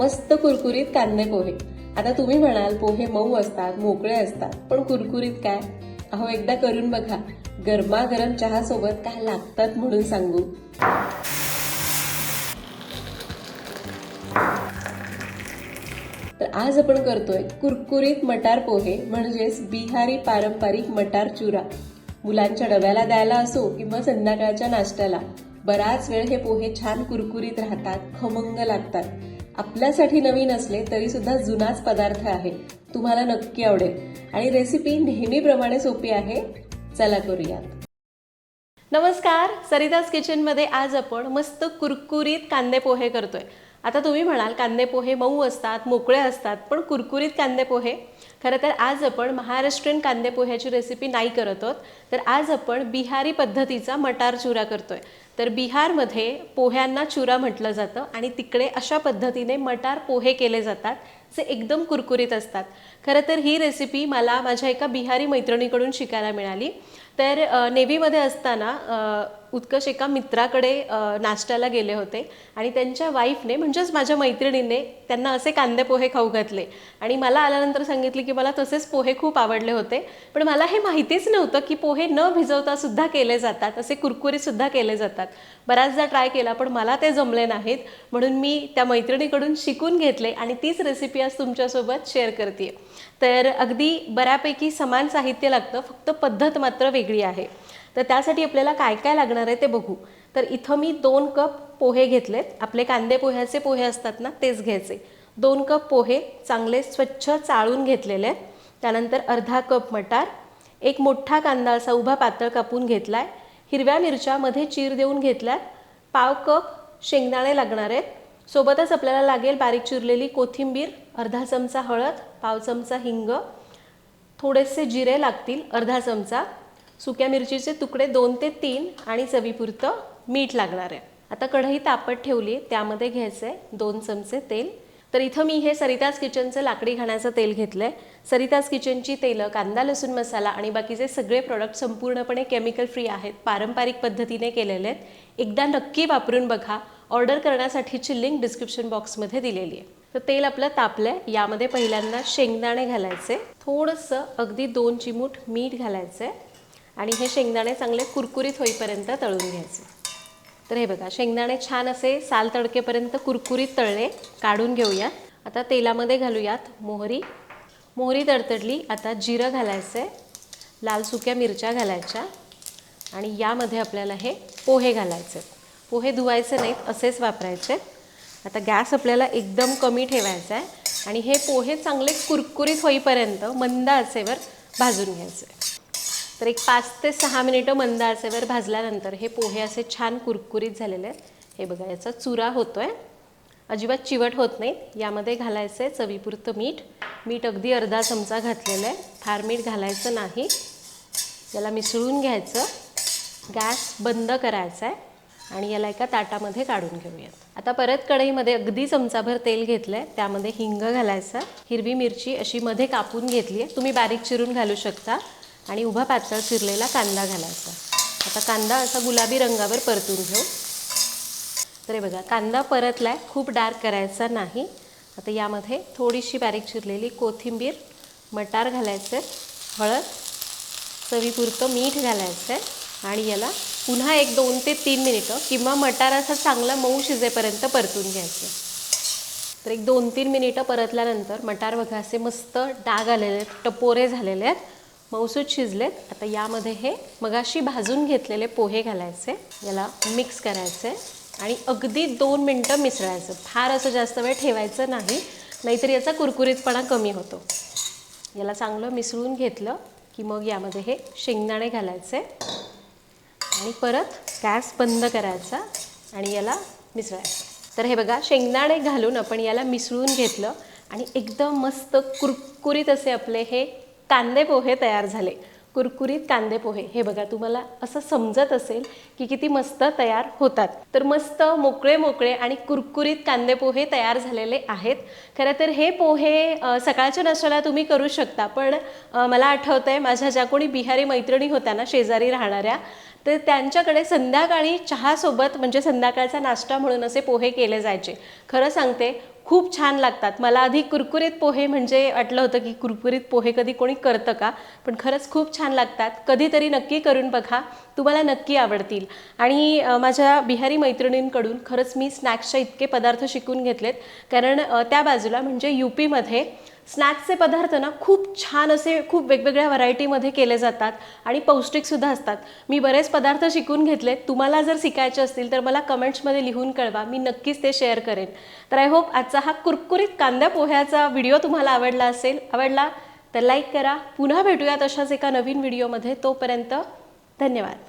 मस्त कुरकुरीत कांदे पोहे. आता तुम्ही म्हणाल पोहे मऊ असतात मोकळे असतात पण कुरकुरीत काय? अहो एकदा करून बघा. गरमागरम चहासोबत काय लागतात म्हणून सांगू. तर आज आपण करतोय कुरकुरीत मटार पोहे म्हणजेच बिहारी पारंपरिक मटार चुरा. मुलांच्या डब्याला द्यायला असो किंवा संध्याकाळच्या नाश्त्याला. बराच वेळ हे पोहे छान कुरकुरीत राहतात खमंग लागतात. आपल्यासाठी नवीन असले तरी सुद्धा जुनाच पदार्थ आहे तुम्हाला नक्की आवडेल. आणि रेसिपी नेहमीप्रमाणे सोपी आहे. चला करूयात. नमस्कार. सरिताज किचनमध्ये आज आपण मस्त कुरकुरीत कांदे पोहे करतोय. आता तुम्ही म्हणाल कांदे पोहे मऊ असतात मोकळे असतात पण कुरकुरीत कांदे पोहे खरं तर आज आपण महाराष्ट्रीयन कांदे पोह्याची रेसिपी नाही करत आहोत. तर आज आपण बिहारी पद्धतीचा मटार चुरा करतोय. तर बिहारमध्ये पोह्यांना चुरा म्हटलं जातं आणि तिकडे अशा पद्धतीने मटार पोहे केले जातात जे एकदम कुरकुरीत असतात. खरं तर ही रेसिपी मला माझ्या एका बिहारी मैत्रिणीकडून शिकायला मिळाली. तर नेव्हीमध्ये असताना उत्कर्ष एका मित्राकडे नाश्त्याला गेले होते आणि त्यांच्या वाईफने म्हणजेच माझ्या मैत्रिणीने त्यांना असे कांदे पोहे खाऊ घातले. आणि मला आल्यानंतर सांगितले की मला तसेच पोहे खूप आवडले होते. पण मला हे माहितीच नव्हतं की पोहे न भिजवता सुद्धा केले जातात असे कुरकुरेसुद्धा केले जातात. बऱ्याचदा ट्राय केला पण मला ते जमले नाहीत. म्हणून मी त्या मैत्रिणीकडून शिकून घेतले आणि तीच रेसिपी आज तुमच्यासोबत शेअर करते तर अगदी बऱ्यापैकी समान साहित्य लागतं फक्त पद्धत मात्र वेगळी आहे. तर त्यासाठी आपल्याला काय काय लागणार आहे ते बघू. तर इथं मी दोन कप पोहे घेतलेत. आपले कांदे पोह्याचे पोहे असतात ना तेच घ्यायचे. दोन कप पोहे चांगले स्वच्छ चाळून घेतलेले आहेत. त्यानंतर अर्धा कप मटार एक मोठा कांदा असा उभा पातळ कापून घेतलाय. हिरव्या मिरच्यामध्ये चीर देऊन घेतल्यात. पाव कप शेंगदाणे लागणार आहेत. सोबतच आपल्याला लागेल बारीक चिरलेली कोथिंबीर अर्धा चमचा हळद पाव चमचा हिंग थोडेसे जिरे लागतील अर्धा चमचा. सुक्या मिरचीचे तुकडे दोन ते तीन आणि चवीपुरतं मीठ लागणार आहे. आता कढई तापत ठेवली त्यामध्ये घ्यायचं आहे दोन चमचे तेल. तर इथं मी हे सरिताज किचनचं लाकडी घाण्याचं तेल घेतलं आहे सरिताज किचनची तेलं कांदा लसूण मसाला आणि बाकीचे सगळे प्रोडक्ट संपूर्णपणे केमिकल फ्री आहेत पारंपरिक पद्धतीने केलेले आहेत एकदा नक्की वापरून बघा. ऑर्डर करण्यासाठीची लिंक डिस्क्रिप्शन बॉक्समध्ये दिलेली आहे. तर तेल आपलं तापलंय यामध्ये पहिल्यांदा शेंगदाणे घालायचे. थोडंसं अगदी दोन चिमूट मीठ घालायचं आहे आणि हे शेंगदाणे चांगले कुरकुरीत होईपर्यंत तळून घ्यायचे. तर हे बघा शेंगदाणे छान असे साल तडकेपर्यंत कुरकुरीत तळले काढून घेऊयात आता तेलामध्ये घालूयात मोहरी. मोहरी तडतडली आता जिरं घालायचं आहे लाल सुक्या मिरच्या घालायच्या आणि यामध्ये आपल्याला हे पोहे घालायचे पोहे धुवायचे नाहीत असेच वापरायचे. आता गॅस आपल्याला एकदम कमी ठेवायचा आहे आणि हे पोहे चांगले कुरकुरीत होईपर्यंत मंद आचेवर भाजून घ्यायचे तर एक पाच ते सहा मिनिटं मंद आचेवर भाजल्यानंतर हे पोहे असे छान कुरकुरीत झालेले आहेत. हे बघा याचा चुरा आहे अजिबात चिवट होत नाहीत यामध्ये घालायचं आहे चवीपुरतं मीठ. मीठ अगदी अर्धा चमचा घातलेलं आहे. फार मीठ घालायचं नाही. याला मिसळून घ्यायचं. गॅस बंद करायचा आहे. आणि याला एका ताटामध्ये काढून घेऊयात. आता परत कढईमध्ये अगदी चमचाभर तेल घेतलं आहे त्यामध्ये हिंग घालायचं. हिरवी मिरची अशी मध्ये कापून घेतली आहे. तुम्ही बारीक चिरून घालू शकता. आणि उभा पातळ चिरलेला कांदा घालायचा. आता कांदा असा गुलाबी रंगावर परतून घेऊ. तर हे बघा कांदा परतलाय खूप डार्क करायचा नाही. आता यामध्ये थोडीशी बारीक चिरलेली कोथिंबीर मटार घालायचं हळद चवीपुरतं मीठ घालायचं आहे आणि याला पुन्हा एक दोन ते तीन मिनिटं किंवा मटार असा चांगला मऊ शिजेपर्यंत परतून घ्यायचं तर एक दोन तीन मिनिटं परतल्यानंतर मटार बघा असे मस्त डाग आलेले आहेत टपोरे झालेले आहेत. मऊसूत शिजलेत. आता यामध्ये हे मगाशी भाजून घेतलेले पोहे घालायचे. याला मिक्स करायचे आणि अगदी दोन मिनटं मिसळायचं. फार असं जास्त वेळ ठेवायचं नाही. नाहीतर याचा कुरकुरीतपणा कमी होतो. याला चांगलं मिसळून घेतलं की मग यामध्ये हे शेंगदाणे घालायचे. आणि परत गॅस बंद करायचा आणि याला मिसळायचं. तर हे बघा शेंगदाणे घालून आपण याला मिसळून घेतलं. आणि एकदम मस्त कुरकुरीत असे आपले हे कांदे पोहे तयार झाले. कुरकुरीत कांदे पोहे. हे बघा तुम्हाला असं समजत असेल की किती मस्त तयार होतात. तर मस्त मोकळे मोकळे आणि कुरकुरीत कांदे पोहे तयार झालेले आहेत. खरं तर हे पोहे सकाळच्या नाश्त्याला तुम्ही करू शकता पण मला आठवतं आहे माझ्या ज्या कोणी बिहारी मैत्रिणी होत्या ना शेजारी राहणाऱ्या तर त्यांच्याकडे संध्याकाळी चहासोबत म्हणजे संध्याकाळचा नाश्ता म्हणून असे पोहे केले जायचे. खरं सांगते खूप छान लागतात. मला आधी कुरकुरीत पोहे म्हणजे वाटलं होतं की कुरकुरीत पोहे कधी कोणी करतं का पण खरंच खूप छान लागतात. कधीतरी नक्की करून बघा. तुम्हाला नक्की आवडतील. आणि माझ्या बिहारी मैत्रिणींकडून खरंच मी स्नॅक्सचे इतके पदार्थ शिकून घेतलेत. कारण त्या बाजूला म्हणजे यू पीमध्ये स्नॅक्सचे पदार्थ ना खूप छान असे खूप वेगवेगळ्या व्हरायटीमध्ये केले जातात आणि पौष्टिकसुद्धा असतात. मी बरेच पदार्थ शिकून घेतलेत तुम्हाला जर शिकायचे असतील तर मला कमेंट्समध्ये लिहून कळवा. मी नक्कीच ते शेअर करेन. तर आय होप आजचा हा कुरकुरीत कांद्या पोह्याचा व्हिडिओ तुम्हाला आवडला असेल. आवडला तर लाईक करा. पुन्हा भेटूयात अशाच एका नवीन व्हिडिओमध्ये. तोपर्यंत धन्यवाद.